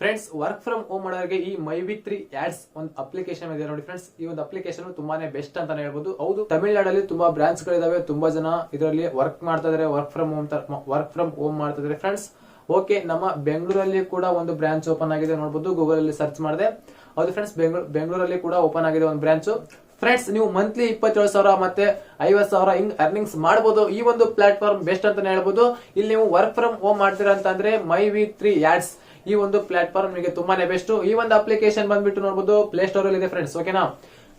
Friends work from home ಮಾಡೋರಿಗೆ ಈ my V three ads ಒಂದು ಅಪ್ಲಿಕೇಶನ್ ಇದೆ ನೋಡಿ ಫ್ರೆಂಡ್ಸ್ ಈ ಒಂದು ಅಪ್ಲಿಕೇಶನ್ ತುಂಬಾನೇ ಬೆಸ್ಟ್ ಅಂತಾನೆ ಹೇಳ್ಬೋದು. ಹೌದು, ತಮಿಳ್ನಾಡಲ್ಲಿ ತುಂಬಾ ಬ್ರಾಂಚ್ ಗಳಿದಾವೆ, ತುಂಬಾ ಜನ ಇದರಲ್ಲಿ ವರ್ಕ್ ಮಾಡ್ತಾ ಇದಾರೆ work from home work from home ಮಾಡ್ತಾ ಇದಾರೆ ಫ್ರೆಂಡ್ಸ್ ಓಕೆ ನಮ್ಮ ಬೆಂಗಳೂರಲ್ಲಿ ಕೂಡ ಒಂದು ಬ್ರಾಂಚ್ ಓಪನ್ ಆಗಿದೆ ನೋಡಬಹುದು ಗೂಗಲ್ ಅಲ್ಲಿ ಸರ್ಚ್ ಮಾಡಿದೆ. ಹೌದು ಫ್ರೆಂಡ್ಸ್ ಬೆಂಗಳೂರು ಬೆಂಗಳೂರಲ್ಲಿ ಕೂಡ ಓಪನ್ ಆಗಿದೆ ಒಂದು ಬ್ರಾಂಚ್ ಫ್ರೆಂಡ್ಸ್ ನೀವು ಮಂತ್ಲಿ ಇಪ್ಪತ್ತೇಳು ಸಾವಿರ ಮತ್ತೆ ಐವತ್ತು ಸಾವಿರ ಹಿಂಗ್ ಅರ್ನಿಂಗ್ಸ್ ಮಾಡಬಹುದು ಈ ಒಂದು ಪ್ಲಾಟ್ಫಾರ್ಮ್ ಬೆಸ್ಟ್ ಅಂತಾನೆ ಹೇಳ್ಬೋದು. ಇಲ್ಲಿ ನೀವು ವರ್ಕ್ ಫ್ರಮ್ ಹೋಮ್ ಮಾಡ್ತೀರಾ ಅಂತಂದ್ರೆ ಮೈ ವಿ ತ್ರೀ ಯಾಡ್ಸ್ ಈ ಒಂದು ಪ್ಲಾಟ್ಫಾರ್ಮ್ ನಿಮಗೆ ತುಂಬಾನೇ ಬೆಸ್ಟ್ ಈ ಒಂದು ಅಪ್ಲಿಕೇಶನ್ ಬಂದ್ಬಿಟ್ಟು ನೋಡಬಹುದು ಪ್ಲೇ ಸ್ಟೋರ್ ಅಲ್ಲಿ ಇದೆ ಫ್ರೆಂಡ್ಸ್ ಓಕೆನಾ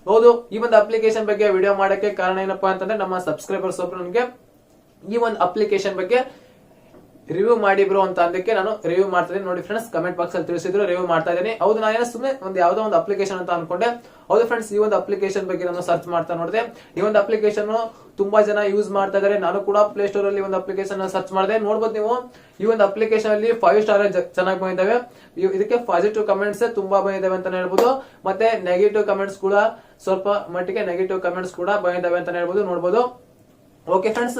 ಹೌದು, ಈ ಒಂದು ಅಪ್ಲಿಕೇಶನ್ ಬಗ್ಗೆ ವಿಡಿಯೋ ಮಾಡಕ್ಕೆ ಕಾರಣ ಏನಪ್ಪಾ ಅಂತಂದ್ರೆ, ನಮ್ಮ ಸಬ್ಸ್ಕ್ರೈಬರ್ಸ್ ಒಬ್ರು ನನಗೆ ಈ ಒಂದು ಅಪ್ಲಿಕೇಶನ್ ಬಗ್ಗೆ ರಿವ್ಯೂ ಮಾಡಿ ಬ್ರೋ ಅಂತ ಅದಕ್ಕೆ ನಾನು ರಿವ್ಯೂ ಮಾಡ್ತಾ ಇದ್ದೀನಿ. ನೋಡಿ ಫ್ರೆಂಡ್ಸ್ ಕಮೆಂಟ್ ಬಾಕ್ಸ್ ಅಲ್ಲಿ ತಿಳಿಸಿದ್ರು ರಿವ್ಯೂ ಮಾಡ್ತಾ ಇದ್ದೀನಿ. ಹೌದು, ನಾನು ಸುಮ್ಮನೆ ಒಂದು ಯಾವ್ದೋ ಒಂದು ಅಪ್ಲಿಕೇಶನ್ ಅಂತ ಅನ್ಕೊಂಡೆ. ಹೌದು ಫ್ರೆಂಡ್ಸ್ ಈ ಒಂದು ಅಪ್ಲಿಕೇಶನ್ ಬಗ್ಗೆ ನಾನು ಸರ್ಚ್ ಮಾಡ್ತಾ ನೋಡಿದೆ. ಈ ಒಂದು ಅಪ್ಲಿಕೇಶನ್ ತುಂಬಾ ಜನ ಯೂಸ್ ಮಾಡ್ತಾ ಇದ್ದಾರೆ. ನಾನು ಕೂಡ ಪ್ಲೇ ಸ್ಟೋರ್ ಅಲ್ಲಿ ಒಂದು ಅಪ್ಲಿಕೇಶನ್ ಸರ್ಚ್ ಮಾಡಿದೆ. ನೋಡ್ಬೋದು ನೀವು, ಈ ಒಂದು ಅಪ್ಲಿಕೇಶನ್ ಅಲ್ಲಿ ಫೈವ್ ಸ್ಟಾರ್ ಚೆನ್ನಾಗಿ ಬಂದಿದ್ದಾವೆ. ಇದಕ್ಕೆ ಪಾಸಿಟಿವ್ ಕಮೆಂಟ್ಸ್ ತುಂಬಾ ಬಂದಿದ್ದಾವೆ ಅಂತ ಹೇಳ್ಬೋದು. ಮತ್ತೆ ನೆಗೆಟಿವ್ ಕಮೆಂಟ್ಸ್ ಕೂಡ ಸ್ವಲ್ಪ ಮಟ್ಟಿಗೆ ನೆಗೆಟಿವ್ ಕಮೆಂಟ್ಸ್ ಕೂಡ ಬಂದಿದ್ದಾವೆ ಅಂತ ಹೇಳ್ಬೋದು. ನೋಡ್ಬೋದು. ಓಕೆ ಫ್ರೆಂಡ್ಸ್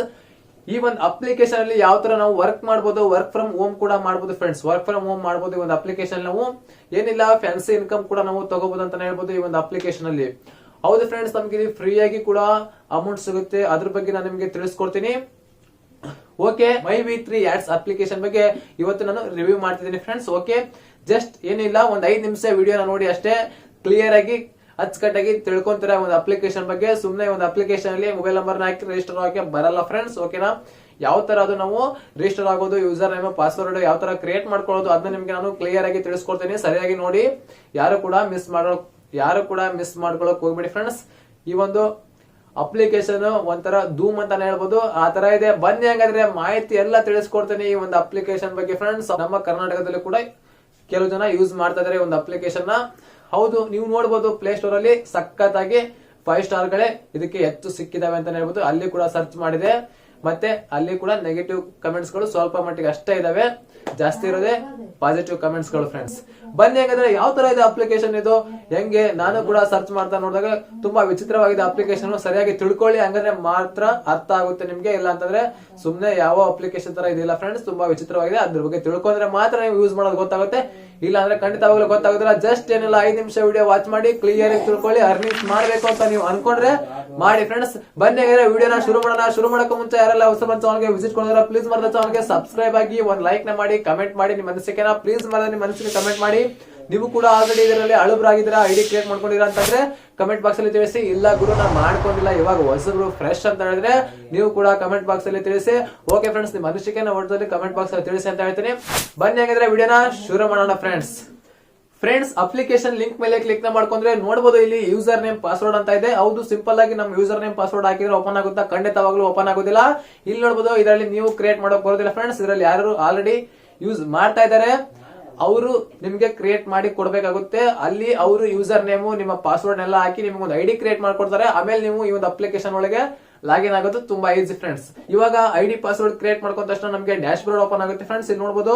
ಈ ಒಂದು ಅಪ್ಲಿಕೇಶನ್ ಅಲ್ಲಿ ಯಾವ ತರ ನಾವು ವರ್ಕ್ ಮಾಡಬಹುದು ವರ್ಕ್ ಫ್ರಮ್ ಹೋಮ್ ಕೂಡ ಮಾಡಬಹುದು ಫ್ರೆಂಡ್ಸ್ ವರ್ಕ್ ಫ್ರಮ್ ಹೋಮ್ ಮಾಡಬಹುದು ಈ ಒಂದು ಅಪ್ಲಿಕೇಶನ್ ನಾವು. ಏನಿಲ್ಲ ಫ್ಯಾನ್ಸಿ ಇನ್ಕಮ್ ಕೂಡ ನಾವು ತಗೋಬಹುದು ಅಂತ ಹೇಳ್ಬೋದು ಈ ಒಂದು ಅಪ್ಲಿಕೇಶನ್ ಅಲ್ಲಿ. ಹೌದು ಫ್ರೆಂಡ್ಸ್ ನಮ್ಗೆ ಇಲ್ಲಿ ಫ್ರೀ ಆಗಿ ಕೂಡ ಅಮೌಂಟ್ ಸಿಗುತ್ತೆ. ಅದ್ರ ಬಗ್ಗೆ ನಾನು ನಿಮಗೆ ತಿಳಿಸ್ಕೊಡ್ತೀನಿ. Okay my V three ads application ಬಗ್ಗೆ ಇವತ್ತು ನಾನು ರಿವ್ಯೂ ಮಾಡ್ತಿದ್ದೀನಿ ಫ್ರೆಂಡ್ಸ್ ಓಕೆ ಜಸ್ಟ್ ಏನಿಲ್ಲ, ಒಂದ್ ಐದು ನಿಮಿಷ ವಿಡಿಯೋನ ನೋಡಿ ಅಷ್ಟೇ. ಕ್ಲಿಯರ್ ಆಗಿ ಅಚ್ಚುಕಟ್ಟಾಗಿ ತಿಳ್ಕೊಂತೀರಾ ಒಂದು ಅಪ್ಲಿಕೇಶನ್ ಬಗ್ಗೆ. ಸುಮ್ಮನೆ ಒಂದು ಅಪ್ಲಿಕೇಶನ್ ಅಲ್ಲಿ ಮೊಬೈಲ್ ನಂಬರ್ ಹಾಕಿ ರಿಜಿಸ್ಟರ್ ಆಗಿ ಬರಲ್ಲ ಫ್ರೆಂಡ್ಸ್ ಓಕೆನಾ ಯಾವ ತರ ಅದು ನಾವು ರಿಜಿಸ್ಟರ್ ಆಗೋದು ಯೂಸರ್ ನೇಮ್ ಪಾಸ್ವರ್ಡ್ ಯಾವ ತರ ಕ್ರಿಯೇಟ್ ಮಾಡ್ಕೊಳ್ಳೋದು ಅದನ್ನ ನಿಮ್ಗೆ ನಾನು ಕ್ಲಿಯರ್ ಆಗಿ ತಿಳಿಸ್ಕೊಡ್ತೀನಿ. ಸರಿಯಾಗಿ ನೋಡಿ. ಯಾರು ಕೂಡ ಮಿಸ್ ಮಾಡೋ, ಯಾರು ಕೂಡ ಮಿಸ್ ಮಾಡ್ಕೊಳ್ಳೋಕೆ ಹೋಗ್ಬೇಡಿ ಫ್ರೆಂಡ್ಸ್ ಈ ಒಂದು ಅಪ್ಲಿಕೇಶನ್ ಒಂಥರ ಧೂಮ್ ಅಂತ ಹೇಳ್ಬೋದು. ಆ ತರ ಇದೆ. ಬನ್ನಿ ಹಂಗಾದ್ರೆ ಮಾಹಿತಿ ಎಲ್ಲ ತಿಳಿಸ್ಕೊಡ್ತೀನಿ ಈ ಒಂದು ಅಪ್ಲಿಕೇಶನ್ ಬಗ್ಗೆ ಫ್ರೆಂಡ್ಸ್ ನಮ್ಮ ಕರ್ನಾಟಕದಲ್ಲಿ ಕೂಡ ಕೆಲವು ಜನ ಯೂಸ್ ಮಾಡ್ತಾ ಇದಾರೆ ಒಂದು ಅಪ್ಲಿಕೇಶನ್ನ. ಹೌದು, ನೀವು ನೋಡಬಹುದು ಪ್ಲೇ ಸ್ಟೋರ್ ಅಲ್ಲಿ ಸಖತ್ತಾಗಿ ಫೈವ್ ಸ್ಟಾರ್ ಗಳೇ ಇದಕ್ಕೆ ಹೆಚ್ಚು ಸಿಕ್ಕಿದಾವೆ ಅಂತ ಹೇಳ್ಬೋದು. ಅಲ್ಲಿ ಕೂಡ ಸರ್ಚ್ ಮಾಡಿದೆ. ಮತ್ತೆ ಅಲ್ಲಿ ಕೂಡ ನೆಗೆಟಿವ್ ಕಮೆಂಟ್ಸ್ಗಳು ಸ್ವಲ್ಪ ಮಟ್ಟಿಗೆ ಅಷ್ಟೇ ಇದಾವೆ. ಜಾಸ್ತಿ ಇರೋದೇ ಪಾಸಿಟಿವ್ ಕಮೆಂಟ್ಸ್ಗಳು ಫ್ರೆಂಡ್ಸ್ ಬನ್ನಿ ಹಾಗಾದ್ರೆ ಯಾವ ತರ ಇದೆ ಅಪ್ಲಿಕೇಶನ್ ಇದು? ಹೆಂಗೆ? ನಾನು ಕೂಡ ಸರ್ಚ್ ಮಾಡ್ತಾ ನೋಡಿದಾಗ ತುಂಬಾ ವಿಚಿತ್ರವಾಗಿದೆ ಅಪ್ಲಿಕೇಶನ್ ಸರಿಯಾಗಿ ತಿಳ್ಕೊಳ್ಳಿ ಹಂಗಂದ್ರೆ ಮಾತ್ರ ಅರ್ಥ ಆಗುತ್ತೆ ನಿಮ್ಗೆ. ಇಲ್ಲ ಅಂತಂದ್ರೆ ಸುಮ್ನೆ ಯಾವ ಅಪ್ಲಿಕೇಶನ್ ತರ ಇದಿಲ್ಲ ಫ್ರೆಂಡ್ಸ್ ತುಂಬಾ ವಿಚಿತ್ರವಾಗಿದೆ. ಅದ್ರ ಬಗ್ಗೆ ತಿಳ್ಕೊಂಡ್ರೆ ಮಾತ್ರ ನೀವು ಯೂಸ್ ಮಾಡೋದು ಗೊತ್ತಾಗುತ್ತೆ. ಇಲ್ಲ ಅಂದ್ರೆ ಖಂಡಿತವಾಗ್ಲೂ ಗೊತ್ತಾಗೋದಿಲ್ಲ. ಜಸ್ಟ್ ಏನಿಲ್ಲ, ಐದ್ ನಿಮಿಷ ವಿಡಿಯೋ ವಾಚ್ ಮಾಡಿ ಕ್ಲಿಯರ್ ಆಗಿ ತಿಳ್ಕೊಳ್ಳಿ ಅರ್ನಿಂಗ್ಸ್ ಮಾಡ್ಬೇಕು ಅಂತ ನೀವು ಅನ್ಕೊಂಡ್ರೆ ಮಾಡಿ. ಫ್ರೆಂಡ್ಸ್ ಬನ್ನಿ ವಿಡಿಯೋನ ಶುರು ಮಾಡೋಣ. ಶುರು ಮಾಡಕ್ಕೆ ಮುಂಚೆ ಯಾರೆಲ್ಲ ಹೊಸ ಚಾನಲ್ಗೆ ವಿಸಿಟ್ ಕೊಡೋದ್ರ ಪ್ಲೀಸ್ ಮರದ ಚಾನಲ್ಗೆ ಸಬ್ಸ್ಕ್ರೈಬ್ ಆಗಿ, ಒಂದು ಲೈಕ್ನ ಮಾಡಿ ಕಮೆಂಟ್ ಮಾಡಿ. ನಿಮ್ಮ ಅನಿಸಿಕೆನ ಪ್ಲೀಸ್ ಮರದ ನಿಮ್ಮ ಅನಿಸಿಕೆ ಕಮೆಂಟ್ ಮಾಡಿ. ನೀವು ಕೂಡ ಆಲ್ರೆಡಿ ಇದರಲ್ಲಿ ಅಳುಬ್ರಾಗಿದ್ದೀರಾ ಐಡಿ ಕ್ರಿಯೇಟ್ ಮಾಡ್ಕೊಂಡಿರಾ ಅಂತಂದ್ರೆ ಕಮೆಂಟ್ ಬಾಕ್ಸ್ ಅಲ್ಲಿ ತಿಳಿಸಿ. ಇಲ್ಲ ಗುರು, ನಾನು ಮಾಡ್ಕೊಂಡಿಲ್ಲ, ಇವಾಗ ಹೊಸಬ್ರು ಫ್ರೆಶ್ ಅಂತ ಹೇಳಿದ್ರೆ ನೀವು ಕೂಡ ಕಮೆಂಟ್ ಬಾಕ್ಸ್ ಅಲ್ಲಿ ತಿಳಿಸಿ. ಓಕೆ ಫ್ರೆಂಡ್ಸ್ ನಿಮ್ಮ ಅನಿಸಿಕೆನ ಹೊಡೆದಲ್ಲಿ ಕಮೆಂಟ್ ಬಾಕ್ಸ್ ಅಲ್ಲಿ ತಿಳಿಸಿ ಅಂತ ಹೇಳ್ತೀನಿ. ಬನ್ನಿ ಹಾಗಿದ್ರೆ ವಿಡಿಯೋನ ಶುರು ಮಾಡೋಣ ಫ್ರೆಂಡ್ಸ್ ಫ್ರೆಂಡ್ಸ್ ಅಪ್ಲಿಕೇಶನ್ ಲಿಂಕ್ ಮೇಲೆ ಕ್ಲಿಕ್ ಮಾಡ್ಕೊಂಡ್ರೆ ನೋಡಬಹುದು ಇಲ್ಲಿ ಯೂಸರ್ ನೇಮ್ ಪಾಸ್ವರ್ಡ್ ಅಂತ ಇದೆ. ಹೌದು ಸಿಂಪಲ್ ಆಗಿ ನಮ್ಮ ಯೂಸರ್ ನೇಮ್ ಪಾಸ್ವರ್ಡ್ ಹಾಕಿದ್ರೆ ಓಪನ್ ಆಗುತ್ತಾ? ಖಂಡಿತವಾಗ್ಲೂ ಓಪನ್ ಆಗೋದಿಲ್ಲ. ಇಲ್ಲಿ ನೋಡಬಹುದು ಇದರಲ್ಲಿ ನೀವು ಕ್ರಿಯೇಟ್ ಮಾಡೋಕೆ ಬರೋದಿಲ್ಲ ಫ್ರೆಂಡ್ಸ್ ಇದರಲ್ಲಿ ಯಾರು ಆಲ್ರೆಡಿ ಯೂಸ್ ಮಾಡ್ತಾ ಇದ್ದಾರೆ. ಅವರು ನಿಮ್ಗೆ ಕ್ರಿಯೇಟ್ ಮಾಡಿ ಕೊಡ್ಬೇಕಾಗುತ್ತೆ. ಅಲ್ಲಿ ಅವರು ಯೂಸರ್ ನೇಮು ನಿಮ್ಮ ಪಾಸ್ವರ್ಡ್ ಎಲ್ಲ ಹಾಕಿ ನಿಮ್ಗೆ ಒಂದು ಐಡಿ ಕ್ರಿಯೇಟ್ ಮಾಡ್ಕೊಡ್ತಾರೆ. ಆಮೇಲೆ ನೀವು ಈ ಒಂದು ಅಪ್ಲಿಕೇಶನ್ ಒಳಗೆ ಲಾಗಿನ್ ಆಗೋದು ತುಂಬಾ ಈಸಿ ಫ್ರೆಂಡ್ಸ್ ಇವಾಗ ಐಡಿ ಪಾಸ್ವರ್ಡ್ ಕ್ರಿಯೇಟ್ ಮಾಡ್ಕೊಂಡ ತಕ್ಷಣ ನಮಗೆ ಡ್ಯಾಶ್ ಬೋರ್ಡ್ ಓಪನ್ ಆಗುತ್ತೆ ಫ್ರೆಂಡ್ಸ್ ಇಲ್ಲಿ ನೋಡಬಹುದು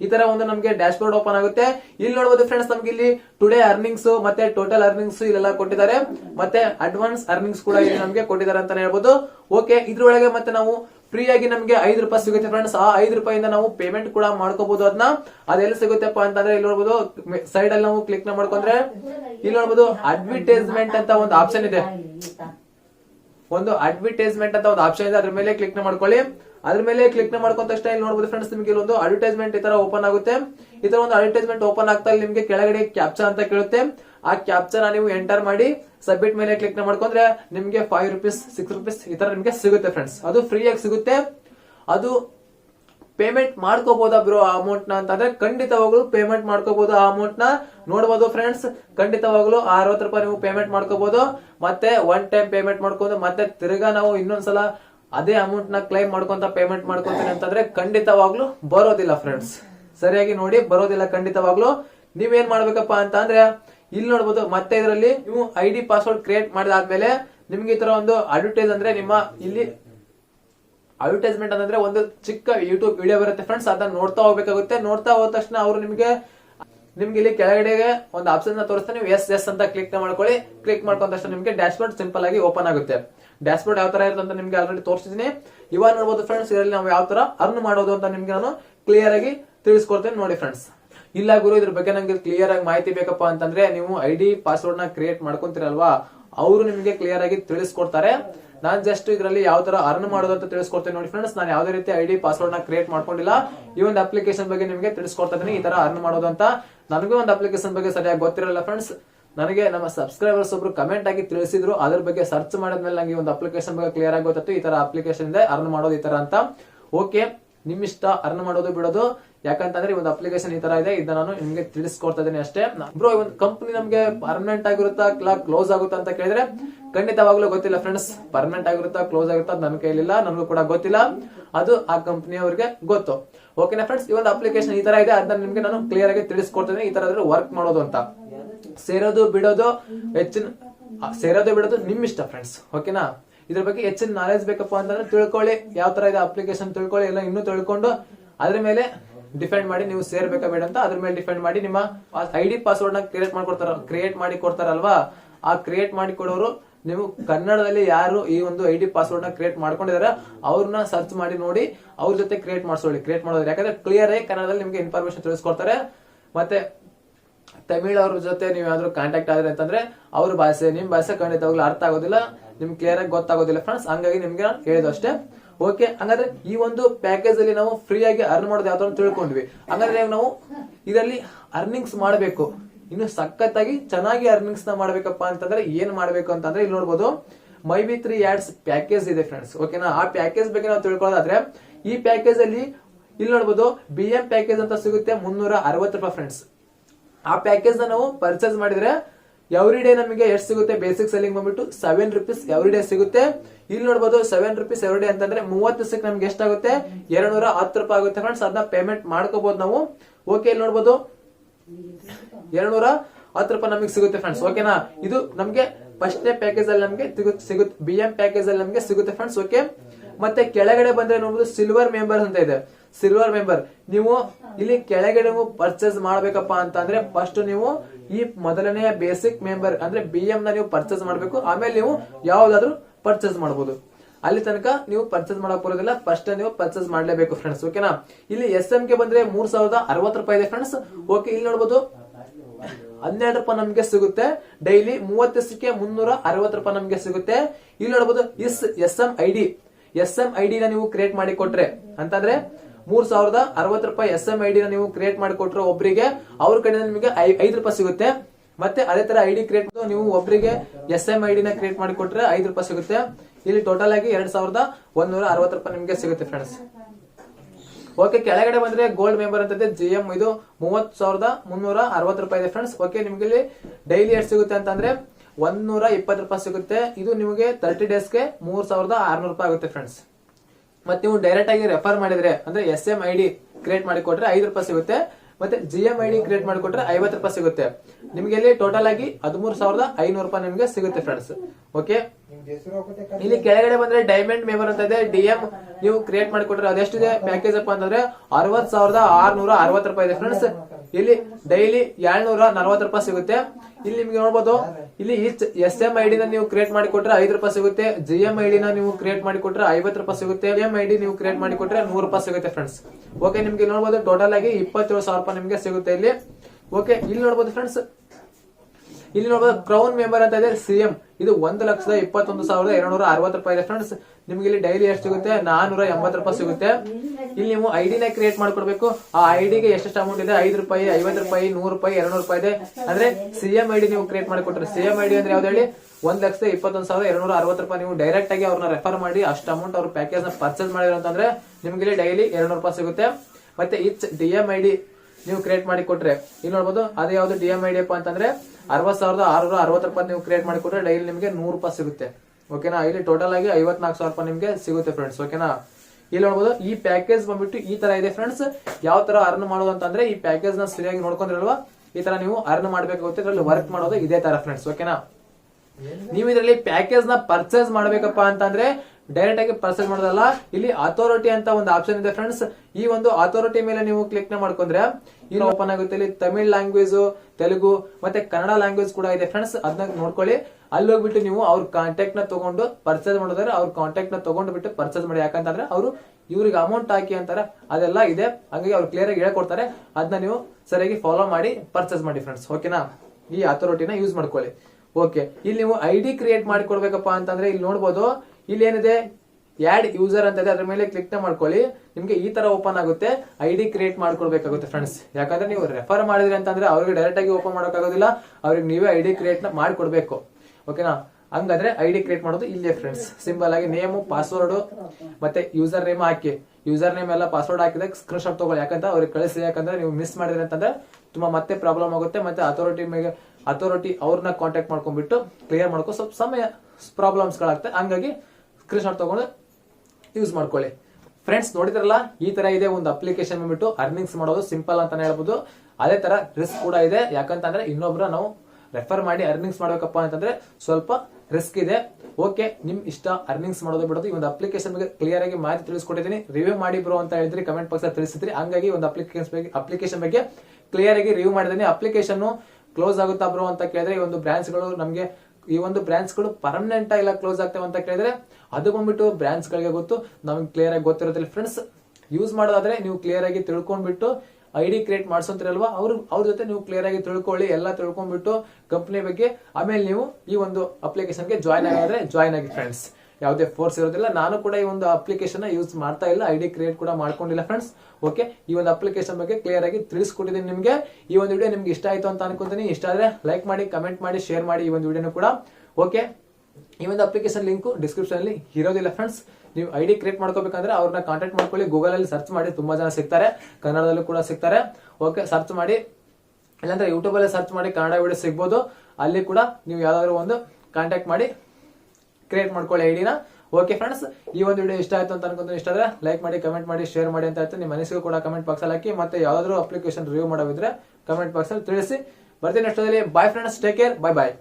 ಈ ತರ ಒಂದು ನಮಗೆ ಡ್ಯಾಶ್ ಬೋರ್ಡ್ ಓಪನ್ ಆಗುತ್ತೆ. ಇಲ್ಲಿ ನೋಡಬಹುದು ಫ್ರೆಂಡ್ಸ್ ನಮ್ಗೆ ಇಲ್ಲಿ ಟುಡೇ ಅರ್ನಿಂಗ್ಸ್ ಮತ್ತೆ ಟೋಟಲ್ ಅರ್ನಿಂಗ್ಸ್ ಇಲ್ಲೆಲ್ಲ ಕೊಟ್ಟಿದ್ದಾರೆ. ಮತ್ತೆ ಅಡ್ವಾನ್ಸ್ ಅರ್ನಿಂಗ್ಸ್ ಕೂಡ ಇಲ್ಲಿ ನಮಗೆ ಕೊಟ್ಟಿದ್ದಾರೆ ಅಂತಾನೆ ಹೇಳ್ಬೋದು. ಓಕೆ ಇದ್ರೊಳಗೆ ಮತ್ತೆ ನಾವು ಫ್ರೀ ಆಗಿ ನಮಗೆ ಐದು ರೂಪಾಯಿ ಸಿಗುತ್ತೆ ಫ್ರೆಂಡ್ಸ್ ಆ ಐದು ರೂಪಾಯಿಂದ ನಾವು ಪೇಮೆಂಟ್ ಕೂಡ ಮಾಡ್ಕೋಬಹುದು ಅದನ್ನ ಅದೆಲ್ಲ ಸಿಗುತ್ತಪ್ಪ ಅಂತಂದ್ರೆ ಇಲ್ಲಿ ನೋಡಬಹುದು ಸೈಡ್ ಅಲ್ಲಿ ನಾವು ಕ್ಲಿಕ್ನ ಮಾಡ್ಕೊಂಡ್ರೆ ಇಲ್ಲಿ ನೋಡಬಹುದು ಅಡ್ವರ್ಟೈಸ್ಮೆಂಟ್ ಅಂತ ಒಂದು ಆಪ್ಷನ್ ಇದೆ. ಒಂದು ಅಡ್ವರ್ಟೈಸ್ಮೆಂಟ್ ಅಂತ ಒಂದು ಆಪ್ಷನ್ ಇದೆ. ಅದ್ರ ಮೇಲೆ ಕ್ಲಿಕ್ನ ಮಾಡ್ಕೊಳ್ಳಿ. ಅದ್ರ ಮೇಲೆ ಕ್ಲಿಕ್ನ ಮಾಡ್ಕೊಂಡ ತಕ್ಷಣ ಇಲ್ಲಿ ನೋಡಬಹುದು ಫ್ರೆಂಡ್ಸ್ ನಿಮಗೆ ಒಂದು ಅಡ್ವರ್ಟೈಸ್ಮೆಂಟ್ ಈ ತರ ಓಪನ್ ಆಗುತ್ತೆ. ಈ ತರ ಒಂದು ಅಡ್ವರ್ಟೈಸ್ಮೆಂಟ್ ಓಪನ್ ಆಗ್ತಾ ನಿಮಗೆ ಕೆಳಗಡೆ ಕ್ಯಾಪ್ಚರ್ ಅಂತ ಕೇಳುತ್ತೆ. ಆ ಕ್ಯಾಪ್ಚರ್ ನೀವು ಎಂಟರ್ ಮಾಡಿ ಸಬ್ಮಿಟ್ ಮೇಲೆ ಕ್ಲಿಕ್ ಮಾಡ್ಕೊಂಡ್ರೆ ನಿಮ್ಗೆ ಫೈವ್ ರುಪೀಸ್ ಸಿಕ್ಸ್ ರುಪೀಸ್ ಈ ತರ ನಿಮ್ಗೆ ಸಿಗುತ್ತೆ ಫ್ರೆಂಡ್ಸ್ ಅದು ಫ್ರೀ ಆಗಿ ಸಿಗುತ್ತೆ. ಅದು ಪೇಮೆಂಟ್ ಮಾಡ್ಕೋಬಹುದಾ ಬ್ರೋ ಆ ಅಮೌಂಟ್ನ ಅಂತಂದ್ರೆ ಖಂಡಿತವಾಗ್ಲೂ ಪೇಮೆಂಟ್ ಮಾಡ್ಕೋಬಹುದು ಆ ಅಮೌಂಟ್ನ? ನೋಡಬಹುದು ಫ್ರೆಂಡ್ಸ್ ಖಂಡಿತವಾಗ್ಲೂ ಅರವತ್ತು ರೂಪಾಯಿ ನೀವು ಪೇಮೆಂಟ್ ಮಾಡ್ಕೋಬಹುದು ಮತ್ತೆ ಒನ್ ಟೈಮ್ ಪೇಮೆಂಟ್ ಮಾಡ್ಕೊಂಡು ಮತ್ತೆ ತಿರ್ಗಾ ನಾವು ಇನ್ನೊಂದ್ಸಲ ಅದೇ ಅಮೌಂಟ್ನ ಕ್ಲೈಮ್ ಮಾಡ್ಕೊಂತ ಪೇಮೆಂಟ್ ಮಾಡ್ಕೊಂತೀನಿ ಅಂತಂದ್ರೆ ಖಂಡಿತವಾಗ್ಲೂ ಬರೋದಿಲ್ಲ ಫ್ರೆಂಡ್ಸ್ ಸರಿಯಾಗಿ ನೋಡಿ, ಬರೋದಿಲ್ಲ ಖಂಡಿತವಾಗ್ಲೂ. ನೀವೇನ್ ಮಾಡ್ಬೇಕಪ್ಪ ಅಂತ ಅಂದ್ರೆ ಇಲ್ಲಿ ನೋಡ್ಬೋದು ಮತ್ತೆ ಇದರಲ್ಲಿ ನೀವು ಐ ಡಿ ಪಾಸ್ವರ್ಡ್ ಕ್ರಿಯೇಟ್ ಮಾಡಿದಾದ್ಮೇಲೆ ನಿಮ್ಗೆ ಈ ತರ ಒಂದು ಅಡ್ವರ್ಟೈಸ್ ಅಂದ್ರೆ ನಿಮ್ಮ ಇಲ್ಲಿ ಅಡ್ವರ್ಟೈಸ್ಮೆಂಟ್ ಅಂದ್ರೆ ಒಂದು ಚಿಕ್ಕ ಯೂಟ್ಯೂಬ್ ವಿಡಿಯೋ ಬರುತ್ತೆ. ಫ್ರೆಂಡ್ಸ್ ಅದನ್ನ ನೋಡ್ತಾ ಹೋಗ್ಬೇಕಾಗುತ್ತೆ. ನೋಡ್ತಾ ಹೋದ ತಕ್ಷಣ ಅವರು ನಿಮಗೆ ನಿಮ್ಗೆ ಇಲ್ಲಿ ಕೆಳಗಡೆಗೆ ಒಂದು ಆಪ್ಷನ್ ತೋರಿಸ್ತಾರೆ. ನೀವು ಎಸ್ ಎಸ್ ಅಂತ ಕ್ಲಿಕ್ ಮಾಡ್ಕೊಳ್ಳಿ. ಕ್ಲಿಕ್ ಮಾಡ್ಕೊಂಡ ತಕ್ಷಣ ನಿಮಗೆ ಡ್ಯಾಶ್ ಬೋರ್ಡ್ ಸಿಂಪಲ್ ಆಗಿ ಓಪನ್ ಆಗುತ್ತೆ. ಡ್ಯಾಶ್ ಬೋರ್ಡ್ ಯಾವ ತರ ಇರುತ್ತೆ ಅಂತ ನಿಮ್ಗೆ ಆಲ್ರೆಡಿ ತೋರಿಸಿದೀನಿ ಇವಾಗ ನೋಡಬಹುದು ಫ್ರೆಂಡ್ಸ್ ಇದರಲ್ಲಿ ನಾವು ಯಾವ ತರ ಅರ್ನ್ ಮಾಡೋದು ಅಂತ ನಿಮ್ಗೆ ನಾನು ಕ್ಲಿಯರ್ ಆಗಿ ತಿಳಿಸ್ಕೊಡ್ತೇನೆ ನೋಡಿ ಫ್ರೆಂಡ್ಸ್ ಇಲ್ಲ ಗುರು, ಇದ್ರ ಬಗ್ಗೆ ನಂಗೆ ಕ್ಲಿಯರ್ ಆಗಿ ಮಾಹಿತಿ ಬೇಕಪ್ಪ ಅಂತಂದ್ರೆ ನೀವು ಐ ಡಿ ಪಾಸ್ವರ್ಡ್ನ ಕ್ರಿಯೇಟ್ ಮಾಡ್ಕೊಂತೀರಲ್ವಾ? ಅವರು ನಿಮಗೆ ಕ್ಲಿಯರ್ ಆಗಿ ತಿಳಿಸ್ಕೊಡ್ತಾರೆ. ನಾನ್ ಜಸ್ಟ್ ಇದರಲ್ಲಿ ಯಾವ ತರ ಅರ್ನ್ ಮಾಡೋದು ಅಂತ ತಿಳಿಸ್ಕೊಡ್ತೇನೆ ನೋಡಿ ಫ್ರೆಂಡ್ಸ್ ನಾನು ಯಾವ್ದೇ ರೀತಿ ಐ ಡಿ ಪಾಸ್ವರ್ಡ್ನ ಕ್ರಿಯೇಟ್ ಮಾಡ್ಕೊಂಡಿಲ್ಲ. ಈ ಒಂದು ಅಪ್ಲಿಕೇಶನ್ ಬಗ್ಗೆ ನಿಮಗೆ ತಿಳಿಸ್ಕೊಡ್ತಾ ಈ ತರ ಅರ್ನ್ ಮಾಡೋದು ಅಂತ. ನನಗೂ ಒಂದು ಅಪ್ಲಿಕೇಶನ್ ಬಗ್ಗೆ ಸರಿಯಾಗಿ ಗೊತ್ತಿರಲ್ಲ ಫ್ರೆಂಡ್ಸ್ ನನಗೆ ನಮ್ಮ ಸಬ್ಸ್ಕ್ರೈಬರ್ಸ್ ಒಬ್ರು ಕಮೆಂಟ್ ಆಗಿ ತಿಳಿಸಿದ್ರು. ಅದ್ರ ಬಗ್ಗೆ ಸರ್ಚ್ ಮಾಡಿದ್ಮೇಲೆ ನಂಗೆ ಈ ಒಂದು ಅಪ್ಲಿಕೇಶನ್ ಬಗ್ಗೆ ಕ್ಲಿಯರ್ ಆಗಿ ಗೊತ್ತಾಯ್ತು. ಈ ತರ ಅಪ್ಲಿಕೇಶನ್ ಇದೆ ಅರ್ನ್ ಮಾಡೋದು ಈ ತರ ಅಂತ. ಓಕೆ ನಿಮ್ ಇಷ್ಟ ಅರ್ನ್ ಮಾಡೋದು ಬಿಡೋದು. ಯಾಕಂತಂದ್ರೆ ಒಂದು ಅಪ್ಲಿಕೇಶನ್ ಈ ತರ ಇದೆ. ಇದನ್ನ ನಾನು ನಿಮ್ಗೆ ತಿಳಿಸ್ಕೊಡ್ತಾ ಇದ್ದೀನಿ ಅಷ್ಟೇ. ಬ್ರೋ ಒಂದು ಕಂಪನಿ ನಮ್ಗೆ ಪರ್ಮನೆಂಟ್ ಆಗಿರುತ್ತಾ ಇಲ್ಲ ಕ್ಲೋಸ್ ಆಗುತ್ತಾ ಅಂತ ಕೇಳಿದ್ರೆ ಖಂಡಿತವಾಗ್ಲೂ ಗೊತ್ತಿಲ್ಲ ಫ್ರೆಂಡ್ಸ್ ಪರ್ಮನೆಂಟ್ ಆಗಿರುತ್ತಾ ಕ್ಲೋಸ್ ಆಗುತ್ತಾ ನನ್ನ ಕೈಲಿಲ್ಲ, ನನಗೂ ಕೂಡ ಗೊತ್ತಿಲ್ಲ. ಅದು ಆ ಕಂಪನಿಯವರಿಗೆ ಗೊತ್ತು. ಓಕೆನಾ ಫ್ರೆಂಡ್ಸ್ ಈ ಒಂದು ಅಪ್ಲಿಕೇಶನ್ ಈ ತರ ಇದೆ. ಅದನ್ನ ನಿಮ್ಗೆ ನಾನು ಕ್ಲಿಯರ್ ಆಗಿ ತಿಳಿಸ್ಕೊಡ್ತೇನೆ ಈ ತರ ವರ್ಕ್ ಮಾಡೋದು ಅಂತ. ಸೇರೋದು, ಬಿಡೋದು, ಹೆಚ್ಚಿನ ಸೇರೋದು, ಬಿಡೋದು ನಿಮ್ ಇಷ್ಟ ಫ್ರೆಂಡ್ಸ್ ಓಕೆನಾ ಇದ್ರ ಬಗ್ಗೆ ಹೆಚ್ಚಿನ ನಾಲೆಜ್ ಬೇಕಪ್ಪ ಅಂತಂದ್ರೆ ತಿಳ್ಕೊಳ್ಳಿ. ಯಾವ ತರ ಇದೆ ಅಪ್ಲಿಕೇಶನ್ ತಿಳ್ಕೊಳ್ಳಿ, ಎಲ್ಲ ಇನ್ನೂ ತಿಳ್ಕೊಂಡು ಅದ್ರ ಮೇಲೆ ಡಿಫೆಂಡ್ ಮಾಡಿ ನೀವು ಸೇರ್ಬೇಕಾ ಬೇಡ ಅಂತ ಅದ್ರ ಮೇಲೆ ಡಿಫೆಂಡ್ ಮಾಡಿ ನಿಮ್ಮ ಐ ಡಿ ಪಾಸ್ವರ್ಡ್ನ ಕ್ರಿಯೇಟ್ ಮಾಡ್ಕೊಡ್ತಾರ ಕ್ರಿಯೇಟ್ ಮಾಡಿ ಕೊಡ್ತಾರಲ್ವಾ? ಆ ಕ್ರಿಯೇಟ್ ಮಾಡಿ ಕೊಡೋರು ನೀವು ಕನ್ನಡದಲ್ಲಿ ಯಾರು ಈ ಒಂದು ಐ ಡಿ ಪಾಸ್ವರ್ಡ್ನ ಕ್ರಿಯೇಟ್ ಮಾಡ್ಕೊಂಡಿದ್ದಾರೆ ಅವ್ರನ್ನ ಸರ್ಚ್ ಮಾಡಿ ನೋಡಿ ಅವ್ರ ಜೊತೆ ಕ್ರಿಯೇಟ್ ಮಾಡಿಸೋಳಿ. ಕ್ರಿಯೇಟ್ ಮಾಡೋದು ಯಾಕಂದ್ರೆ ಕ್ಲಿಯರ್ ಆಗಿ ಕನ್ನಡದಲ್ಲಿ ನಿಮ್ಗೆ ಇನ್ಫಾರ್ಮೇಶನ್ ತಿಳಿಸ್ಕೊಡ್ತಾರೆ. ಮತ್ತೆ ತಮಿಳ್ ಅವ್ರ ಜೊತೆ ನೀವು ಯಾವ್ದಾದ್ರು ಕಾಂಟ್ಯಾಕ್ಟ್ ಆದ್ರೆ ಅಂತಂದ್ರೆ ಅವ್ರ ಭಾಷೆ, ನಿಮ್ ಭಾಷೆ ಖಂಡಿತವಾಗ್ಲೂ ಅರ್ಥ ಆಗೋದಿಲ್ಲ. ನಿಮ್ಗೆ ಕ್ಲಿಯರ್ ಆಗಿ ಗೊತ್ತಾಗೋದಿಲ್ಲ ಫ್ರೆಂಡ್ಸ್ ಹಂಗಾಗಿ ನಿಮ್ಗೆ ನಾನು ಹೇಳಿದ್ ಅಷ್ಟೇ. ಓಕೆ ಹಂಗಾದ್ರೆ ಈ ಒಂದು ಪ್ಯಾಕೇಜ್ ಅಲ್ಲಿ ನಾವು ಫ್ರೀ ಆಗಿ ಅರ್ನ್ ಮಾಡೋದು ಯಾವ್ದು ತಿಳ್ಕೊಂಡ್ವಿ. ಹಂಗಾದ್ರೆ ನಾವು ಇದರಲ್ಲಿ ಅರ್ನಿಂಗ್ಸ್ ಮಾಡಬೇಕು. ಇನ್ನು ಸಖತ್ತಾಗಿ ಚೆನ್ನಾಗಿ ಅರ್ನಿಂಗ್ಸ್ನ ಮಾಡ್ಬೇಕಪ್ಪ ಅಂತಂದ್ರೆ ಏನ್ ಮಾಡ್ಬೇಕು ಅಂತಂದ್ರೆ ಇಲ್ಲಿ ನೋಡ್ಬೋದು. My B three ads package ಇದೆ ಫ್ರೆಂಡ್ಸ್ ಓಕೆನಾ ಆ ಪ್ಯಾಕೇಜ್ ಬಗ್ಗೆ ನಾವು ತಿಳ್ಕೊಳ್ಳೋದಾದ್ರೆ, ಈ ಪ್ಯಾಕೇಜ್ ಅಲ್ಲಿ ಇಲ್ಲಿ ನೋಡ್ಬೋದು ಬಿ ಎಂ ಪ್ಯಾಕೇಜ್ ಅಂತ ಸಿಗುತ್ತೆ ಮುನ್ನೂರ ಅರವತ್ತು ರೂಪಾಯಿ ಫ್ರೆಂಡ್ಸ್ ಆ ಪ್ಯಾಕೇಜ್ನ ನಾವು ಪರ್ಚೇಸ್ ಮಾಡಿದ್ರೆ ಎವ್ರಿ ಡೇ ನಮಗೆ ಎಷ್ಟು ಸಿಗುತ್ತೆ? ಬೇಸಿಕ್ ಸೆಲ್ಲಿಂಗ್ ಬಂದ್ಬಿಟ್ಟು ಸೆವೆನ್ ರುಪೀಸ್ ಎವ್ರಿ ಡೇ ಸಿಗುತ್ತೆ. ಇಲ್ಲಿ ನೋಡಬಹುದು ಸೆವೆನ್ ರುಪೀಸ್ ಎವ್ರಿ ಡೇ ಅಂತಂದ್ರೆ ಮೂವತ್ತು ದಿವಸಕ್ಕೆ ನಮ್ಗೆ ಎಷ್ಟಾಗುತ್ತೆ? ಎರಡು ನೂರ ಹತ್ತು ರೂಪಾಯಿ ಆಗುತ್ತೆ ಫ್ರೆಂಡ್ಸ್ ಅದನ್ನ ಪೇಮೆಂಟ್ ಮಾಡ್ಕೋಬಹುದು ನಾವು. ಓಕೆ ಇಲ್ಲಿ ನೋಡಬಹುದು ಎರಡ್ ನೂರ ಹತ್ತು ರೂಪಾಯಿ ನಮಗೆ ಸಿಗುತ್ತೆ ಫ್ರೆಂಡ್ಸ್ ಓಕೆನಾ ಇದು ನಮ್ಗೆ ಫಸ್ಟ್ ಪ್ಯಾಕೇಜ್ ಅಲ್ಲಿ ನಮಗೆ ಸಿಗುತ್ತೆ. ಬಿ ಎಂ ಪ್ಯಾಕೇಜ್ ಅಲ್ಲಿ ನಮಗೆ ಸಿಗುತ್ತೆ ಫ್ರೆಂಡ್ಸ್ ಓಕೆ ಮತ್ತೆ ಕೆಳಗಡೆ ಬಂದ್ರೆ ನೋಡಬಹುದು ಸಿಲ್ವರ್ ಮೆಂಬರ್ ಅಂತ ಇದೆ. ಸಿಲ್ವರ್ ಮೆಂಬರ್ ನೀವು ಇಲ್ಲಿ ಕೆಳಗಡೆ ಪರ್ಚೇಸ್ ಮಾಡ್ಬೇಕಪ್ಪ ಅಂತ ಅಂದ್ರೆ ಫಸ್ಟ್ ನೀವು ಈ ಮೊದಲನೆಯ ಬೇಸಿಕ್ ಮೆಂಬರ್ ಅಂದ್ರೆ ಬಿ ಎಂ ನ ನೀವು ಪರ್ಚೇಸ್ ಮಾಡಬೇಕು. ಆಮೇಲೆ ನೀವು ಯಾವ್ದಾದ್ರು ಪರ್ಚೇಸ್ ಮಾಡಬಹುದು ಅಲ್ಲಿ ತನಕ ನೀವು ಪರ್ಚೇಸ್ ಮಾಡಕ್ ಬರೋದಿಲ್ಲ. ಫಸ್ಟ್ ನೀವು ಪರ್ಚೇಸ್ ಮಾಡಲೇಬೇಕು ಫ್ರೆಂಡ್ಸ್ ಓಕೆನಾ ಇಲ್ಲಿ ಎಸ್ ಎಂ ಕೆ ಬಂದ್ರೆ ಮೂರ್ ಸಾವಿರದ ಅರವತ್ತು ರೂಪಾಯಿ ಇದೆ ಫ್ರೆಂಡ್ಸ್ ಓಕೆ ಇಲ್ಲಿ ನೋಡಬಹುದು ಹನ್ನೆರಡು ರೂಪಾಯಿ ನಮ್ಗೆ ಸಿಗುತ್ತೆ. ಡೈಲಿ ಮೂವತ್ತು ಸಿಕ್ಕೆ ಮುನ್ನೂರ ಅರವತ್ತು ರೂಪಾಯಿ ನಮ್ಗೆ ಸಿಗುತ್ತೆ. ಇಲ್ಲಿ ನೋಡಬಹುದು is S M I D S M I ನ ನೀವು ಕ್ರಿಯೇಟ್ ಮಾಡಿ ಕೊಟ್ರೆ, ಅಂತಂದ್ರೆ ಮೂರ್ ಸಾವಿರದ ಅರವತ್ತು ರೂಪಾಯಿ ಎಸ್ ಎಂ ಐ ನ ನೀವು ಕ್ರಿಯೇಟ್ ಮಾಡಿಕೊಟ್ರೆ ಒಬ್ಬರಿಗೆ ಅವ್ರ ಕಡೆಯಿಂದ ನಿಮಗೆ ಐದು ರೂಪಾಯಿ ಸಿಗುತ್ತೆ. ಮತ್ತೆ ಅದೇ ತರ ಐಡಿ ಕ್ರಿಯೇಟ್ ನೀವು ಒಬ್ಬರಿಗೆ ಎಸ್ ಎಂ ಐ ನ ಕ್ರಿಯೇಟ್ ಮಾಡಿಕೊಟ್ರೆ ಐದು ರೂಪಾಯಿ ಸಿಗುತ್ತೆ. ಇಲ್ಲಿ ಟೋಟಲ್ ಆಗಿ ಎರಡ್ ಸಾವಿರದ ಒಂದೂರ ಅರವತ್ತು ರೂಪಾಯಿ ನಿಮಗೆ ಸಿಗುತ್ತೆ ಫ್ರೆಂಡ್ಸ್ ಓಕೆ ಕೆಳಗಡೆ ಬಂದ್ರೆ ಗೋಲ್ಡ್ ಮೆಂಬರ್ ಅಂತ ಜಿ ಎಂ ಇದು ಮೂವತ್ ಸಾವಿರದ ಮುನ್ನೂರ ಅರವತ್ತು ರೂಪಾಯಿ ಇದೆ ಫ್ರೆಂಡ್ಸ್ ಓಕೆ ನಿಮ್ಗೆ ಇಲ್ಲಿ ಡೈಲಿ ಎಷ್ಟು ಸಿಗುತ್ತೆ ಅಂತಂದ್ರೆ ಒಂದೂರ ಇಪ್ಪತ್ತು ರೂಪಾಯಿ ಸಿಗುತ್ತೆ. ಇದು ನಿಮಗೆ ತರ್ಟಿ ಡೇಸ್ಗೆ ಮೂರ್ ಸಾವಿರದ ಆರ್ನೂರು ರೂಪಾಯಿ ಆಗುತ್ತೆ ಫ್ರೆಂಡ್ಸ್ ಮತ್ತೆ ನೀವು ಡೈರೆಕ್ಟ್ ಆಗಿ ರೆಫರ್ ಮಾಡಿದ್ರೆ, ಅಂದ್ರೆ S M I D create ಮಾಡಿ ಕೊಟ್ರೆ ಐದು ರೂಪಾಯಿ ಸಿಗುತ್ತೆ, ಮತ್ತೆ G M I D create ಮಾಡಿ ಕೊಟ್ರೆ ಐವತ್ತು ರೂಪಾಯಿ ಸಿಗುತ್ತೆ. ನಿಮ್ಗೆ ಇಲ್ಲಿ ಟೋಟಲ್ ಆಗಿ ಹದಿಮೂರು ಸಾವಿರದ ಐನೂರು ರೂಪಾಯಿ ನಿಮ್ಗೆ ಸಿಗುತ್ತೆ ಫ್ರೆಂಡ್ಸ್ ಓಕೆ ಇಲ್ಲಿ ಕೆಳಗಡೆ ಬಂದ್ರೆ ಡೈಮಂಡ್ ಮೆಂಬರ್ ಅಂತ ಇದೆ. ಡಿ ಎಂ ನೀವು ಕ್ರಿಯೇಟ್ ಮಾಡಿಕೊಟ್ರೆ ಅದೆಷ್ಟಿದೆ? ಪ್ಯಾಕೇಜ್ ಅಪ್ಪ ಅಂತಂದ್ರೆ ಅರವತ್ ಸಾವಿರದ ಆರ್ನೂರ ಅರವತ್ತು ರೂಪಾಯಿ ಇದೆ ಫ್ರೆಂಡ್ಸ್ ಇಲ್ಲಿ ಡೈಲಿ ಏಳ್ನೂರ ನಲ್ವತ್ತು ರೂಪಾಯಿ ಸಿಗುತ್ತೆ. ಇಲ್ಲಿ ನಿಮ್ಗೆ ನೋಡ್ಬೋದು, ಇಲ್ಲಿ ಎಸ್ ಎಂ ಐ ಡಿನ ನೀವು ಕ್ರಿಯೇಟ್ ಮಾಡಿ ಕೊಟ್ರೆ ಐದು ರೂಪಾಯಿ ಸಿಗುತ್ತೆ. ಜಿ ಎಂ ಐ ಡಿನ ನೀವು ಕ್ರಿಯೇಟ್ ಮಾಡಿ ಕೊಟ್ರೆ ಐವತ್ತು ರೂಪಾಯಿ ಸಿಗುತ್ತೆ. ಎಂ ಐ ಡಿ ನೀವು ಕ್ರಿಯೇಟ್ ಮಾಡಿ ಕೊಟ್ರೆ ನೂರು ರೂಪಾಯಿ ಸಿಗುತ್ತೆ ಫ್ರೆಂಡ್ಸ್ ಓಕೆ ನಿಮ್ಗೆ ನೋಡ್ಬೋದು ಟೋಟಲ್ ಆಗಿ ಇಪ್ಪತ್ತೇಳು ಸಾವಿರ ರೂಪಾಯಿ ನಿಮ್ಗೆ ಸಿಗುತ್ತೆ ಇಲ್ಲಿ. ಓಕೆ ಇಲ್ಲಿ ನೋಡ್ಬೋದು ಫ್ರೆಂಡ್ಸ್ ಇಲ್ಲಿ ನೋಡ್ಬೋದು ಕ್ರೌನ್ ಮೆಂಬರ್ ಅಂತ ಇದೆ ಸಿಎಂ ಇದು ಒಂದು ಲಕ್ಷದ ಇಪ್ಪತ್ತೊಂದು ಸಾವಿರದ ಎರಡ್ನೂರ ಅರವತ್ತು ರೂಪಾಯಿ ಇದೆ ಫ್ರೆಂಡ್ಸ್ ನಿಮ್ಗೆ ಇಲ್ಲಿ ಡೈಲಿ ಎಷ್ಟು ಸಿಗುತ್ತೆ? ನಾನೂರ ಎಂಬತ್ತು ರೂಪಾಯಿ ಸಿಗುತ್ತೆ. ಇಲ್ಲಿ ನೀವು ಐಡಿನ ಕ್ರಿಯೇಟ್ ಮಾಡ್ಕೊಡ್ಬೇಕು. ಆ ಐಡಿಗೆ ಎಷ್ಟೆಷ್ಟು ಅಮೌಂಟ್ ಇದೆ? ಐದು ರೂಪಾಯಿ, ಐವತ್ತು ರೂಪಾಯಿ, ನೂರು ರೂಪಾಯಿ, ಎರಡ್ನೂರು ರೂಪಾಯಿ ಇದೆ. ಅಂದ್ರೆ ಸಿಎಂ ಐಡಿ ನೀವು ಕ್ರಿಯೇಟ್ ಮಾಡಿಕೊಟ್ರೆ ಸಿಎಂ ಐಡಿ ಅಂದ್ರೆ ಯಾವ್ದು ಹೇಳಿ? ಒಂದ್ ಲಕ್ಷದ ಇಪ್ಪತ್ತೊಂದು ಸಾವಿರದ ಎರಡ್ನೂರ ಅರವತ್ತು ರೂಪಾಯಿ ನೀವು ಡೈರೆಕ್ಟ್ ಆಗಿ ಅವ್ರನ್ನ ರೆಫರ್ ಮಾಡಿ ಅಷ್ಟು ಅಮೌಂಟ್ ಅವ್ರ ಪ್ಯಾಕೇಜ್ನ ಪರ್ಚೇಸ್ ಮಾಡಿದ್ರು ಅಂತಂದ್ರೆ ನಿಮ್ಗೆ ಇಲ್ಲಿ ಡೈಲಿ ಎರಡ್ನೂರು ರೂಪಾಯಿ ಸಿಗುತ್ತೆ. ಮತ್ತೆ ಇಚ್ ಡಿ ಎಂ ಐಡಿ ನೀವು ಕ್ರಿಯೇಟ್ ಮಾಡಿ ಕೊಟ್ರೆ, ಇಲ್ಲಿ ನೋಡ್ಬೋದು, ಅದೇ ಯಾವ್ದು ಡಿ ಎಂ ಐ ಡಿ ಅಪ್ಪ ಅಂತಂದ್ರೆ ಅರವತ್ ಸಾವಿರದ ಆರುನೂರ ಅರವತ್ತು ರೂಪಾಯಿ ನೀವು ಕ್ರಿಯೇಟ್ ಮಾಡಿ ಕೊಟ್ರೆ ಡೈಲಿ ನಿಮಗೆ ನೂರು ರೂಪಾಯಿ ಸಿಗುತ್ತೆ. ಓಕೆನಾ? ಇಲ್ಲಿ ಟೋಟಲ್ ಆಗಿ ಐವತ್ನಾಲ್ಕು ಸಾವಿರ ರೂಪಾಯಿ ನಿಮಗೆ ಸಿಗುತ್ತೆ ಫ್ರೆಂಡ್ಸ್ ಓಕೆನಾ? ಇಲ್ಲಿ ನೋಡಬಹುದು ಈ ಪ್ಯಾಕೇಜ್ ಬಂದ್ಬಿಟ್ಟು ಈ ತರ ಇದೆ ಫ್ರೆಂಡ್ಸ್ ಯಾವ ತರ ಅರ್ನ್ ಮಾಡೋದು ಅಂತಂದ್ರೆ ಈ ಪ್ಯಾಕೇಜ್ನ ಸರಿಯಾಗಿ ನೋಡ್ಕೊಂಡಿರಲ್ವಾ? ಈ ತರ ನೀವು ಅರ್ನ್ ಮಾಡಬೇಕಾಗುತ್ತೆ ಇದರಲ್ಲಿ ವರ್ಕ್ ಮಾಡೋದು ಇದೇ ತರ ಫ್ರೆಂಡ್ಸ್ ಓಕೆನಾ? ನೀವು ಇದರಲ್ಲಿ ಪ್ಯಾಕೇಜ್ನ ಪರ್ಚೇಸ್ ಮಾಡ್ಬೇಕಪ್ಪ ಅಂತಂದ್ರೆ ಡೈರೆಕ್ಟ್ ಆಗಿ ಪರ್ಚೇಸ್ ಮಾಡೋದಲ್ಲ. ಇಲ್ಲಿ ಅಥಾರಿಟಿ ಅಂತ ಒಂದು ಆಪ್ಷನ್ ಇದೆ ಫ್ರೆಂಡ್ಸ್ ಈ ಒಂದು ಅಥಾರಿಟಿ ಮೇಲೆ ನೀವು ಕ್ಲಿಕ್ನ ಮಾಡ್ಕೊಂಡ್ರೆ ಇಲ್ಲಿ ಓಪನ್ ಆಗುತ್ತೆ. ಇಲ್ಲಿ ತಮಿಳ್ ಲ್ಯಾಂಗ್ವೇಜ್ ತೆಲುಗು ಮತ್ತೆ ಕನ್ನಡ ಲ್ಯಾಂಗ್ವೇಜ್ ಕೂಡ ಇದೆ ಫ್ರೆಂಡ್ಸ್ ಅದನ್ನ ನೋಡ್ಕೊಳ್ಳಿ. ಅಲ್ಲಿ ಹೋಗ್ಬಿಟ್ಟು ನೀವು ಅವ್ರ ಕಾಂಟ್ಯಾಕ್ಟ್ನ ತಗೊಂಡು ಪರ್ಚೇಸ್ ಮಾಡೋದಾದ್ರೆ ಅವ್ರ ಕಾಂಟ್ಯಾಕ್ಟ್ನ ತಗೊಂಡು ಬಿಟ್ಟು ಪರ್ಚೇಸ್ ಮಾಡಿ. ಯಾಕಂತಂದ್ರೆ ಅವರು ಇವ್ರಿಗೆ ಅಮೌಂಟ್ ಹಾಕಿ ಅಂತಾರೆ. ಅದೆಲ್ಲ ಇದೆ. ಹಂಗಾಗಿ ಅವ್ರು ಕ್ಲಿಯರ್ ಆಗಿ ಹೇಳ್ಕೊಡ್ತಾರೆ. ಅದನ್ನ ನೀವು ಸರಿಯಾಗಿ ಫಾಲೋ ಮಾಡಿ ಪರ್ಚೇಸ್ ಮಾಡಿ ಫ್ರೆಂಡ್ಸ್ ಓಕೆನಾ ಈ ಅಥಾರಿಟಿನ ಯೂಸ್ ಮಾಡ್ಕೊಳ್ಳಿ. ಓಕೆ ಇಲ್ಲಿ ನೀವು ಐ ಡಿ ಕ್ರಿಯೇಟ್ ಮಾಡಿಕೊಡ್ಬೇಕಪ್ಪ ಅಂತಂದ್ರೆ ಇಲ್ಲಿ ನೋಡ್ಬೋದು. ಇಲ್ಲಿ ಏನಿದೆ? ಯಾಡ್ ಯೂಸರ್ ಅಂತ ಇದೆ ಅದ್ರ ಮೇಲೆ ಕ್ಲಿಕ್ ಮಾಡ್ಕೊಳ್ಳಿ. ನಿಮ್ಗೆ ಈ ತರ ಓಪನ್ ಆಗುತ್ತೆ. ಐ ಡಿ ಕ್ರಿಯೇಟ್ ಮಾಡ್ಕೊಳ್ಬೇಕಾಗುತ್ತೆ ಫ್ರೆಂಡ್ಸ್ ಯಾಕಂದ್ರೆ ನೀವು ರೆಫರ್ ಮಾಡಿದ್ರಿ ಅಂತಂದ್ರೆ ಅವ್ರಿಗೆ ಡೈರೆಕ್ಟ್ ಆಗಿ ಓಪನ್ ಮಾಡೋಕ್ಕಾಗೋದಿಲ್ಲ. ಅವ್ರಿಗೆ ನೀವೇ ಐ ಡಿ ಕ್ರಿಯೇಟ್ ಮಾಡ್ಕೊಡ್ಬೇಕು. ಓಕೆನಾ ಹಂಗಂದ್ರೆ ಐ ಡಿ ಕ್ರಿಯೇಟ್ ಮಾಡೋದು ಇಲ್ಲೇ ಫ್ರೆಂಡ್ಸ್ ಸಿಂಪಲ್ ಆಗಿ ನೇಮು ಪಾಸ್ವರ್ಡ್ ಮತ್ತೆ ಯೂಸರ್ ನೇಮ್ ಹಾಕಿ. ಯೂಸರ್ ನೇಮ್ ಎಲ್ಲ ಪಾಸ್ವರ್ಡ್ ಹಾಕಿದಾಗ ಸ್ಕ್ರೀನ್ ಶಾಟ್ ತಗೊಳ್ಳಿ. ಯಾಕಂದ್ರೆ ಅವ್ರಿಗೆ ಕಳಿಸಿ ಯಾಕಂದ್ರೆ ನೀವು ಮಿಸ್ ಮಾಡಿದ್ರಿ ಅಂತಂದ್ರೆ ತುಂಬಾ ಮತ್ತೆ ಪ್ರಾಬ್ಲಮ್ ಆಗುತ್ತೆ. ಮತ್ತೆ ಅಥಾರಿಟಿ ಮೇಲೆ ಅಥಾರಿಟಿ ಅವ್ರನ್ನ ಕಾಂಟ್ಯಾಕ್ಟ್ ಮಾಡ್ಕೊಂಡ್ಬಿಟ್ಟು ಕ್ಲಿಯರ್ ಮಾಡ್ಕೊ ಸ್ವಲ್ಪ ಸಮಯ ಪ್ರಾಬ್ಲಮ್ಸ್ ಗಳಾಗ್ತದೆ. ಹಂಗಾಗಿ ಸ್ಕ್ರೀನ್ ಶಾಟ್ ತಗೊಂಡು ಯೂಸ್ ಮಾಡ್ಕೊಳ್ಳಿ. ಫ್ರೆಂಡ್ಸ್ ನೋಡಿದ್ರಲ್ಲ, ಈ ತರ ಇದೆ ಒಂದು ಅಪ್ಲಿಕೇಶನ್ ಬಂದ್ಬಿಟ್ಟು ಅರ್ನಿಂಗ್ಸ್ ಮಾಡೋದು ಸಿಂಪಲ್ ಅಂತಾನೆ ಹೇಳ್ಬೋದು. ಅದೇ ತರ ರಿಸ್ಕ್ ಕೂಡ ಇದೆ. ಯಾಕಂತಂದ್ರೆ ಇನ್ನೊಬ್ರ ನಾವು ರೆಫರ್ ಮಾಡಿ ಅರ್ನಿಂಗ್ಸ್ ಮಾಡ್ಬೇಕಪ್ಪ ಅಂತಂದ್ರೆ ಸ್ವಲ್ಪ ರಿಸ್ಕ್ ಇದೆ. ಓಕೆ ನಿಮ್ ಇಷ್ಟ ಅರ್ನಿಂಗ್ಸ್ ಮಾಡೋದು ಬಿಡೋದು. ಈ ಒಂದು ಅಪ್ಲಿಕೇಶನ್ ಬಗ್ಗೆ ಕ್ಲಿಯರ್ ಆಗಿ ಮಾಹಿತಿ ತಿಳಿಸ್ಕೊಟ್ಟಿದ್ದೀನಿ. ರಿವ್ಯೂ ಮಾಡಿ ಬ್ರೋ ಅಂತ ಹೇಳಿದ್ರಿ ಕಮೆಂಟ್ ಬಾಕ್ಸ್ ತಿಳಿಸಿದ್ರಿ. ಹಂಗಾಗಿ ಒಂದು ಅಪ್ಲಿಕೇಶನ್ ಬಗ್ಗೆ ಅಪ್ಲಿಕೇಶನ್ ಬಗ್ಗೆ ಕ್ಲಿಯರ್ ಆಗಿ ರಿವ್ಯೂ ಮಾಡಿದ್ದೀನಿ. ಅಪ್ಲಿಕೇಶನ್ ಕ್ಲೋಸ್ ಆಗುತ್ತಾ ಬ್ರೋ ಅಂತ ಕೇಳಿದ್ರೆ ಈ ಒಂದು ಬ್ರಾಂಚ್ಗಳು ನಮಗೆ ಈ ಒಂದು ಬ್ರಾಂಚ್ಗಳು ಪರ್ಮನೆಂಟ್ ಇಲ್ಲ ಕ್ಲೋಸ್ ಆಗ್ತವೆ ಅಂತ ಕೇಳಿದ್ರೆ, ಅದು ಬಂದ್ಬಿಟ್ಟು ಬ್ರಾಂಚ್ ಗಳಿಗೆ ಗೊತ್ತು. ನಮ್ಗೆ ಕ್ಲಿಯರ್ ಆಗಿ ಗೊತ್ತಿರೋದಿಲ್ಲ ಫ್ರೆಂಡ್ಸ್ ಯೂಸ್ ಮಾಡೋದಾದ್ರೆ ನೀವು ಕ್ಲಿಯರ್ ಆಗಿ ತಿಳ್ಕೊಂಡ್ಬಿಟ್ಟು ಐ ಡಿ ಕ್ರಿಯೇಟ್ ಮಾಡಿಸೋಂತಿರಲ್ವಾ? ಅವ್ರು, ಅವ್ರ ಜೊತೆ ನೀವು ಕ್ಲಿಯರ್ ಆಗಿ ತಿಳ್ಕೊಳ್ಳಿ, ಎಲ್ಲ ತಿಳ್ಕೊಂಡ್ಬಿಟ್ಟು ಕಂಪ್ನಿ ಬಗ್ಗೆ. ಆಮೇಲೆ ನೀವು ಈ ಒಂದು ಅಪ್ಲಿಕೇಶನ್ಗೆ ಜಾಯ್ನ್ ಆಗಿದ್ರೆ ಜಾಯ್ನ್ ಆಗಿ ಫ್ರೆಂಡ್ಸ್ ಯಾವುದೇ ಫೋರ್ಸ್ ಇರೋದಿಲ್ಲ. ನಾನು ಕೂಡ ಈ ಒಂದು ಅಪ್ಲಿಕೇಶನ್ ಯೂಸ್ ಮಾಡ್ತಾ ಇಲ್ಲ. ಐಡಿ ಕ್ರಿಯೇಟ್ ಕೂಡ ಮಾಡ್ಕೊಂಡಿಲ್ಲ ಫ್ರೆಂಡ್ಸ್ ಓಕೆ ಈ ಒಂದು ಅಪ್ಲಿಕೇಶನ್ ಬಗ್ಗೆ ಕ್ಲಿಯರ್ ಆಗಿ ತಿಳಿಸ್ಕೊಟ್ಟಿದ್ದೀನಿ ನಿಮಗೆ. ಈ ಒಂದು ವಿಡಿಯೋ ನಿಮ್ಗೆ ಇಷ್ಟ ಆಯ್ತು ಅಂತ ಅನ್ಕೊಂತೀನಿ. ಇಷ್ಟ ಆದ್ರೆ ಲೈಕ್ ಮಾಡಿ ಕಮೆಂಟ್ ಮಾಡಿ ಶೇರ್ ಮಾಡಿ ಈ ಒಂದು ವಿಡಿಯೋನು ಕೂಡ. ಓಕೆ ಈ ಒಂದು ಅಪ್ಲಿಕೇಶನ್ ಲಿಂಕ್ ಡಿಸ್ಕ್ರಿಪ್ಷನ್ ಅಲ್ಲಿ ಇರೋದಿಲ್ಲ ಫ್ರೆಂಡ್ಸ್ ನೀವು ಐ ಡಿ ಕ್ರಿಯೇಟ್ ಮಾಡ್ಕೋಬೇಕಂದ್ರೆ ಅವ್ರನ್ನ ಕಾಂಟ್ಯಾಕ್ಟ್ ಮಾಡ್ಕೊಳ್ಳಿ. ಗೂಗಲ್ ಅಲ್ಲಿ ಸರ್ಚ್ ಮಾಡಿ ತುಂಬಾ ಜನ ಸಿಗ್ತಾರೆ. ಕನ್ನಡದಲ್ಲೂ ಕೂಡ ಸಿಗ್ತಾರೆ. ಓಕೆ ಸರ್ಚ್ ಮಾಡಿ. ಇಲ್ಲಾಂದ್ರೆ ಯೂಟ್ಯೂಬ್ ಅಲ್ಲಿ ಸರ್ಚ್ ಮಾಡಿ ಕನ್ನಡ ವಿಡಿಯೋ ಸಿಗ್ಬೋದು. ಅಲ್ಲಿ ಕೂಡ ನೀವು ಯಾವ್ದಾದ್ರು ಒಂದು ಕಾಂಟ್ಯಾಕ್ಟ್ ಮಾಡಿ. ಕ್ರಿಯೇಟ್ ಮಾಡ್ಕೊಳ್ಳಿ ಐಡಿನ ಓಕೆ ಫ್ರೆಂಡ್ಸ್ ಈ ಒಂದು ವಿಡಿಯೋ ಇಷ್ಟ ಆಯ್ತು ಅಂತ ಅನ್ಕೊಂತೀನಿ ಇಷ್ಟ ಆದ್ರೆ ಲೈಕ್ ಮಾಡಿ ಕಮೆಂಟ್ ಮಾಡಿ ಶೇರ್ ಮಾಡಿ ಅಂತ ಆಯ್ತು ನಿಮ್ಮ ಮನಸ್ಸಿಗೂ ಕೂಡ ಕಮೆಂಟ್ ಬಾಕ್ಸ್ ಅಲ್ಲಿ ಹಾಕಿ ಮತ್ತೆ ಯಾವ್ದಾದ್ರು ಅಪ್ಲಿಕೇಶನ್ ರಿವ್ಯೂ ಮಾಡೋದಿದ್ರೆ ಕಮೆಂಟ್ ಬಾಕ್ಸ್ ಅಲ್ಲಿ ತಿಳಿಸಿ. ಬರ್ತೀನಿ ಅಷ್ಟರಲ್ಲಿ. Bye friends take care bye bye